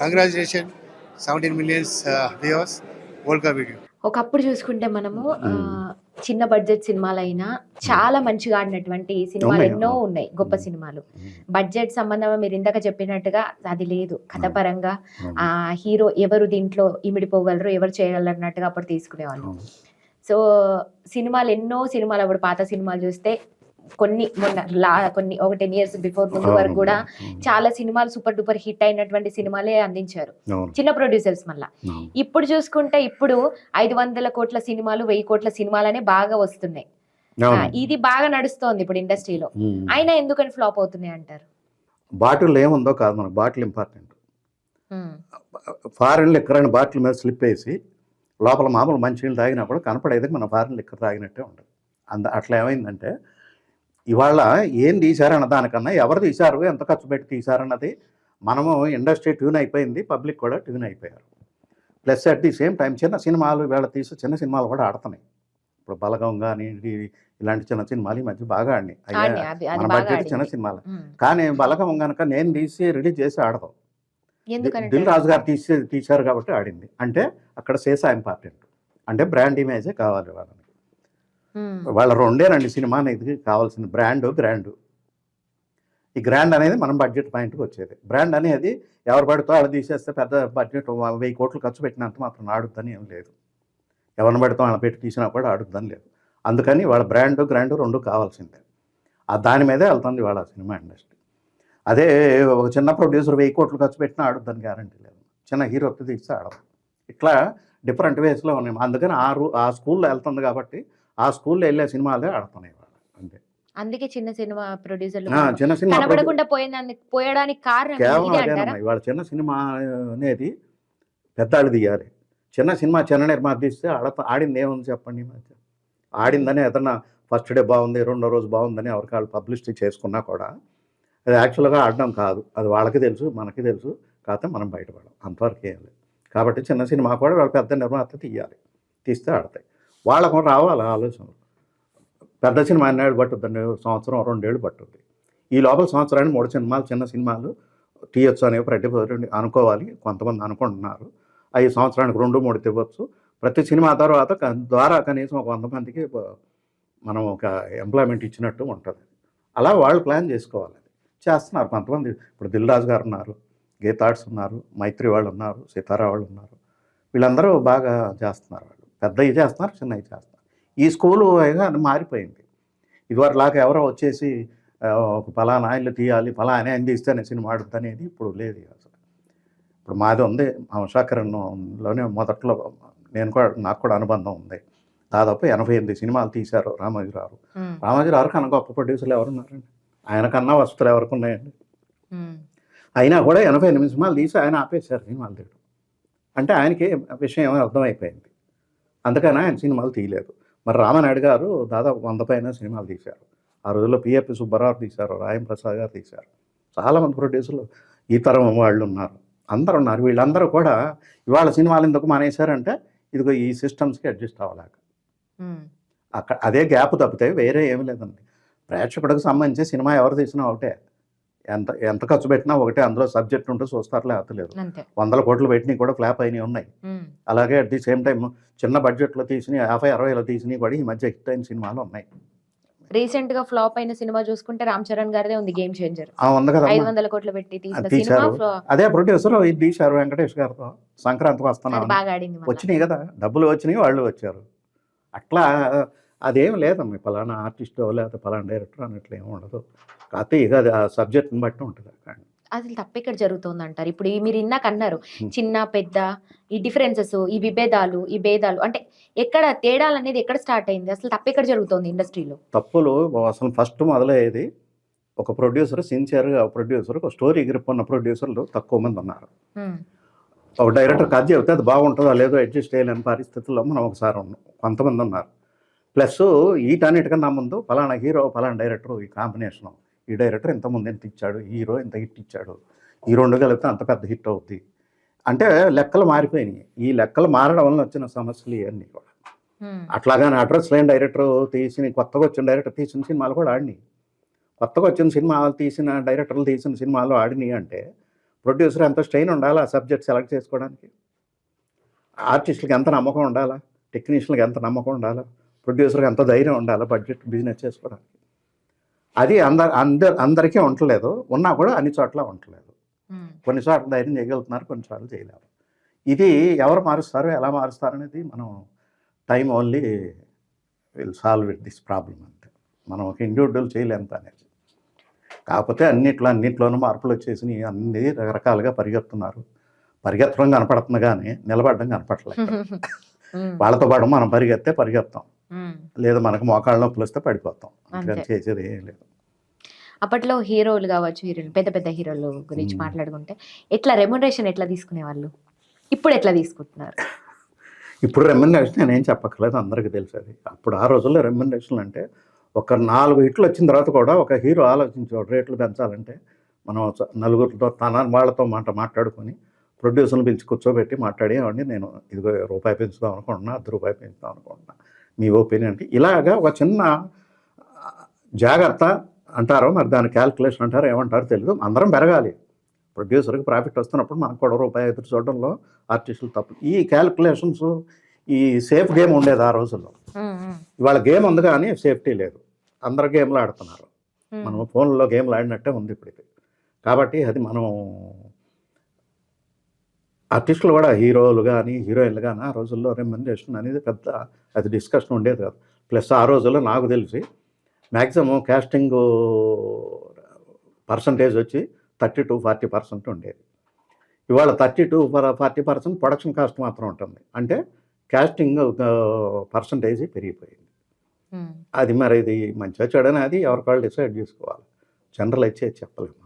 Congratulation seventeen millions viewers world cup video ఒకప్పుడు చూసుకుంటే మనము ఆ, చిన్న బడ్జెట్ సినిమాలైనా చాలా మంచిగా ఆడినటువంటి సినిమాలు ఎన్నో. ఉన్నాయి గొప్ప ఉమ్. సినిమాలు బడ్జెట్ సంబంధం మీరు ఇందాక చెప్పినట్టుగా అది లేదు కథ అవును. పరంగా అవును. ఆ హీరో ఎవరు దీంట్లో ఇమిడిపోగలరు ఎవరు చేయగలరు అన్నట్టుగా అప్పుడు తీసుకునేవాళ్ళు. సో సినిమాలు ఎన్నో సినిమాలు అప్పుడు పాత సినిమాలు చూస్తే కొన్ని మొన్న లా కొన్ని ఒక టెన్ ఇయర్స్ బిఫోర్ ముందు వరకు కూడా. చాలా సినిమాలు సూపర్ డూపర్ హిట్ అయినటువంటి సినిమాలే అందించారు. చిన్న ప్రొడ్యూసర్స్ మళ్ళా. ఇప్పుడు చూసుకుంటే ఇప్పుడు ఐదు వందల కోట్ల సినిమాలు వెయ్యి కోట్ల సినిమాలనే బాగా వస్తున్నాయి. ఇది బాగా నడుస్తోంది ఇప్పుడు ఇండస్ట్రీలో. అయినా ఎందుకని ఫ్లాప్ అవుతున్నాయి అంటారు బాటిల్ ఏముందో కాదు మనకు బాటిల్ ఇంపార్టెంట్ ఫారెన్ లిక్కర్ అని బాటిల్ మీద స్లిప్ వేసి లోపల మామూలు మంచినీళ్ళు తాగినప్పుడు కనపడేది మన ఫారెన్ లిక్కర్ తాగినట్టే ఉంటుంది అంద అట్లా ఏమైందంటే ఇవాళ ఏం తీశారన్న దానికన్నా ఎవరు తీశారు? ఎంత ఖర్చు పెట్టి తీశారన్నది మనము ఇండస్ట్రీ ట్యూన్ అయిపోయింది పబ్లిక్ కూడా ట్యూన్ అయిపోయారు. Plus at the same time చిన్న సినిమాలు వీళ్ళ తీసి చిన్న సినిమాలు కూడా ఆడుతున్నాయి. ఇప్పుడు బలగం కానీ ఇలాంటి చిన్న సినిమాలు ఈ మధ్య బాగా ఆడినాయి. అయ్యా, మన బడ్జెట్ చిన్న. సినిమాలు. కానీ బలగం కనుక నేను తీసి రిలీజ్ చేసి ఆడదాం. దిల్ రాజు గారు తీసి తీశారు కాబట్టి ఆడింది. అంటే అక్కడ సేసా ఇంపార్టెంట్. అంటే బ్రాండ్ ఇమేజే కావాలి వాళ్ళని వాళ్ళ రెండేనండి సినిమా అనేది కావాల్సిన బ్రాండ్ గ్రాండ్ ఈ గ్రాండ్ అనేది మనం బడ్జెట్ పాయింట్కి వచ్చేది. బ్రాండ్ అనేది ఎవరు పడితే వాళ్ళు తీసేస్తే పెద్ద బడ్జెట్ వెయ్యి కోట్లు ఖర్చు పెట్టినంత మాత్రం ఆడుద్దని ఏం లేదు. ఎవరిని పడితే వాళ్ళని పెట్టి తీసినా కూడా ఆడుద్దని లేదు. అందుకని వాళ్ళ బ్రాండ్ గ్రాండ్ రెండు కావాల్సిందే. ఆ దాని మీదే వెళ్తుంది వాళ్ళ సినిమా ఇండస్ట్రీ. అదే ఒక చిన్న ప్రొడ్యూసర్ వెయ్యి కోట్లు ఖర్చు పెట్టినా ఆడుద్దని గ్యారంటీ లేదు. చిన్న హీరోకి తీస్తే ఆడదు. ఇట్లా డిఫరెంట్ వేస్లో ఉన్నాయి అందుకని ఆ రూ ఆ స్కూల్లో వెళ్తుంది కాబట్టి ఆ స్కూల్లో వెళ్ళే సినిమాలే ఆడుతున్నాయి వాళ్ళు అంతే. అందుకే చిన్న సినిమా ప్రొడ్యూసర్లు చిన్న సినిమా కనబడకుండా పోయేదానికి పోయడానికి కారణం కేవలం ఇవాళ చిన్న సినిమా అనేది పెద్దాళ్ళు తీయాలి. చిన్న సినిమా చిన్న నిర్మాత తీస్తే ఆడ ఆడింది ఏముంది చెప్పండి మధ్య? ఆడిందని ఏదన్నా ఫస్ట్ డే బాగుంది రెండో రోజు బాగుందని ఎవరికి వాళ్ళు పబ్లిసిటీ చేసుకున్నా కూడా అది యాక్చువల్గా ఆడడం కాదు. అది వాళ్ళకి తెలుసు మనకి తెలుసు కాకపోతే మనం బయటపడం అంతవరకు ఏం లేదు. కాబట్టి చిన్న సినిమా కూడా వాళ్ళ పెద్ద నిర్మాత తీయాలి. తీస్తే ఆడతాయి. వాళ్ళకు రావాలి ఆలోచనలు. పెద్ద సినిమా ఎన్నేళ్ళు పట్టుద్దండి? సంవత్సరం రెండేళ్ళు పట్టుద్ది. ఈ లోపల సంవత్సరానికి మూడు సినిమాలు చిన్న సినిమాలు తీయొచ్చు అనేవి ప్రతి అనుకోవాలి. కొంతమంది అనుకుంటున్నారు. ఐదు సంవత్సరానికి రెండు మూడు తివ్వచ్చు ప్రతి సినిమా తర్వాత ద్వారా కనీసం ఒక వంద మందికి మనం ఒక ఎంప్లాయ్మెంట్ ఇచ్చినట్టు ఉంటుంది. అలా వాళ్ళు ప్లాన్ చేసుకోవాలి. చేస్తున్నారు కొంతమంది. ఇప్పుడు దిల్రాజు గారు ఉన్నారు గీతాడ్స్ ఉన్నారు మైత్రి వాళ్ళు ఉన్నారు సీతారా వాళ్ళు ఉన్నారు. వీళ్ళందరూ బాగా చేస్తున్నారు పెద్దవి చేస్తున్నారు చిన్నవి చేస్తున్నారు. ఈ స్కూలు అయినా అది మారిపోయింది. ఇదివరలాగా ఎవరో వచ్చేసి ఒక ఫలానా ఆయనలు తీయాలి ఫలానా ఆయన తీస్తేనే సినిమా ఆడుద్ది అనేది ఇప్పుడు లేదు అసలు ఇప్పుడు మాది ఉంది మా ఉషాకరణంలోనే మొదట్లో నేను కూడా నాకు కూడా అనుబంధం ఉంది. దాదాపు ఎనభై ఎనిమిది సినిమాలు తీశారు రామోజీరావు రామోజీరావు కన్నా గొప్ప ప్రొడ్యూసర్లు ఎవరున్నారండి ఆయన కన్నా వస్తువులు ఎవరికి ఉన్నాయండి? అయినా కూడా ఎనభై ఎనిమిది సినిమాలు తీసి ఆయన ఆపేశారు సినిమాలు తీయడం. అంటే ఆయనకి విషయం ఏమో అర్థమైపోయింది. అందుకని ఆయన సినిమాలు తీయలేదు. మరి రామనాయుడు గారు దాదాపు వంద పైన సినిమాలు తీశారు. ఆ రోజుల్లో పిఎపి సుబ్బారావు తీశారు రాయం ప్రసాద్ గారు తీశారు. చాలామంది ప్రొడ్యూసర్లు ఈ తరం వాళ్ళు ఉన్నారు. అందరు ఉన్నారు. వీళ్ళందరూ కూడా ఇవాళ సినిమాలు ఎందుకు మానేశారంటే ఇదిగో ఈ సిస్టమ్స్కి అడ్జస్ట్ అవ్వలేక. అక్కడ అదే గ్యాప్ తప్పితే వేరే ఏమీ లేదండి. ప్రేక్షకుడికి సంబంధించి సినిమా ఎవరు తీసినా ఒకటే. ఎంత ఎంత ఖర్చు పెట్టినా ఒకటే అందులో సబ్జెక్ట్ ఉంటే చూస్తారు లేకపోతే లేదు అంతే. వందల కోట్లు పెట్టినవి కూడా ఫ్లాప్ అయినవి ఉన్నాయి. అలాగే అట్ ది సేమ్ టైం చిన్న బడ్జెట్లో తీసిన యాభై అరవైలో తీసినవి కూడా ఈ మధ్య హిట్ అయిన సినిమాలు ఉన్నాయి. రీసెంట్గా ఫ్లాప్ అయిన సినిమా చూసుకుంటే రామ్ చరణ్ గారిదే ఉంది గేమ్ చేంజర్. ఉంది కదా ఐదు వందల కోట్లు పెట్టి తీసిన అది తీశారు. ప్రొడ్యూసర్ తీశారు వెంకటేష్ గారితో సంక్రాంతికి మళ్ళా. వచ్చినాయి కదా డబ్బులు వచ్చినాయి వాళ్ళు వచ్చారు. అట్లా అదేం లేదమ్మా ఫలానా ఆర్టిస్టో లేకపోతే ఫలానా డైరెక్టర్ అన్నట్లు ఏమి ఉండదు. కాకపోతే ఇక అది ఆ సబ్జెక్ట్ని బట్టి ఉంటుంది కానీ. అసలు తప్పు ఎక్కడ జరుగుతుంది అంటారు ఇప్పుడు మీరు ఇందాక అన్నారు. చిన్న పెద్ద ఈ డిఫరెన్సెస్ ఈ విభేదాలు ఈ భేదాలు అంటే ఎక్కడ తేడాలు అనేది ఎక్కడ స్టార్ట్ అయింది? అసలు తప్పు ఎక్కడ జరుగుతోంది ఇండస్ట్రీలో? తప్పులు అసలు ఫస్ట్ మొదలయ్యేది ఒక ప్రొడ్యూసర్ సిన్సియర్గా ప్రొడ్యూసర్ ఒక స్టోరీ గ్రిప్ ఉన్న ప్రొడ్యూసర్లు తక్కువ మంది ఉన్నారు. ఒక డైరెక్టర్ కథ చెబితే అది బాగుంటుందో లేదో అడ్జస్ట్ చేయలేని పరిస్థితుల్లో మనం ఒకసారి ఉన్నాం. కొంతమంది ఉన్నారు. ప్లస్ వీటన్నిటికన్నా ముందు ఫలానా హీరో ఫలానా డైరెక్టర్ ఈ కాంబినేషన్. ఈ డైరెక్టర్ ఇంతకుముందు ఎంత ఇచ్చాడు? హీరో ఇంత హిట్ ఇచ్చాడు? ఈ రెండు కలిపితే అంత పెద్ద హిట్ అవుద్ది. అంటే లెక్కలు మారిపోయినాయి. ఈ లెక్కలు మారడం వల్ల వచ్చిన సమస్యలు ఇవన్నీ కూడా. అట్లాగానే అడ్రస్ లేని డైరెక్టర్ తీసిన కొత్తగా వచ్చిన డైరెక్టర్ తీసిన సినిమాలు కూడా ఆడినాయి. కొత్తగా వచ్చిన సినిమాలు తీసిన డైరెక్టర్లు తీసిన సినిమాలు ఆడినాయి అంటే ప్రొడ్యూసర్ ఎంత స్ట్రెయిన్ ఉండాలా? ఆ సబ్జెక్ట్ సెలెక్ట్ చేసుకోవడానికి? ఆర్టిస్టులకి ఎంత నమ్మకం ఉండాలా? టెక్నీషియన్కి ఎంత నమ్మకం ఉండాలా? ప్రొడ్యూసర్కి ఎంత ధైర్యం ఉండాలా బడ్జెట్ బిజినెస్ చేసుకోవడానికి. అది అందరు అందరు అందరికీ ఉండలేదు ఉన్నా కూడా అన్ని చోట్ల ఉండలేదు ఉమ్, కొన్ని చోట్ల ధైర్యం చేయగలుగుతున్నారు కొన్ని చోట్ల చేయలేరు ఇది ఎవరు మారుస్తారు ఎలా మారుస్తారు అనేది మనం time only will solve it this problem అంటే మనం ఒక ఇండివిజువల్ చేయలేం అనేది కాకపోతే అన్నిట్లో అన్నిట్లోనూ మార్పులు వచ్చేసి అన్ని రకరకాలుగా పరిగెత్తున్నారు. పరిగెత్తడం కనపడుతుంది కానీ నిలబడడం కనపడలేదు వాళ్ళతో పాటు మనం పరిగెత్తే పరిగెత్తాం. లేదా మనకు మోకాళ్ళ నొప్పులు వస్తే పడిపోతాం. అందుకని. చేసేది ఏం లేదు. అప్పట్లో హీరోలు కావచ్చు హీరోలు పెద్ద పెద్ద హీరోలు గురించి. మాట్లాడుకుంటే ఎట్లా రెమ్యునరేషన్ ఎట్లా తీసుకునే వాళ్ళు ఇప్పుడు ఎట్లా తీసుకుంటున్నారు? ఇప్పుడు రెమ్యునరేషన్ నేనేం చెప్పక్కర్లేదు అందరికీ తెలుసు అది. అప్పుడు ఆ రోజుల్లో రెమ్యునరేషన్ అంటే ఒక నాలుగు హిట్లు వచ్చిన తర్వాత కూడా ఒక హీరో ఆలోచించేవాడు రేట్లు పెంచాలంటే మనం నలుగురితో తన వాళ్ళతో మాట మాట్లాడుకొని ప్రొడ్యూసర్ని పిలిచి కూర్చోబెట్టి మాట్లాడి "ఏమండి నేను ఇదిగో రూపాయి పెంచుదాం అనుకుంటున్నా అర్ధ రూపాయి పెంచుదాం అనుకుంటున్నా. మీ ఒపీనియన్ అంటే ఇలాగా ఒక చిన్న జాగ్రత్త అంటారో మరి దాని క్యాల్కులేషన్ అంటారో ఏమంటారో తెలియదు అందరం పెరగాలి. ప్రొడ్యూసర్కి ప్రాఫిట్ వస్తున్నప్పుడు మనకు కూడా రూపాయి ఎదురు చూడడంలో ఆర్టిస్టులు తప్పు. ఈ క్యాల్కులేషన్స్ ఈ సేఫ్ గేమ్ ఉండేది ఆ రోజుల్లో. ఇవాళ గేమ్ ఉంది కానీ సేఫ్టీ లేదు. అందరు గేమ్లు ఆడుతున్నారు. మనం ఫోన్లో గేమ్లు ఆడినట్టే ఉంది ఇప్పుడు కాబట్టి అది మనం ఆర్టిస్టులు కూడా హీరోలు కానీ హీరోయిన్లు కానీ ఆ రోజుల్లో రెమ్యునరేషన్ అనేది పెద్ద అది డిస్కషన్ ఉండేది కాదు. ప్లస్ ఆ రోజుల్లో నాకు తెలిసి మ్యాక్సిమం క్యాస్టింగ్ పర్సంటేజ్ వచ్చి థర్టీ టు ఫార్టీ పర్సెంట్ ఉండేది. ఇవాళ thirty to forty percent production cost మాత్రం ఉంటుంది. అంటే క్యాస్టింగ్ పర్సంటేజ్ పెరిగిపోయింది. అది మరి ఇది మంచిగా చెడని అది ఎవరికి వాళ్ళు డిసైడ్ చేసుకోవాలి. జనరల్ అయితే చెప్పలేము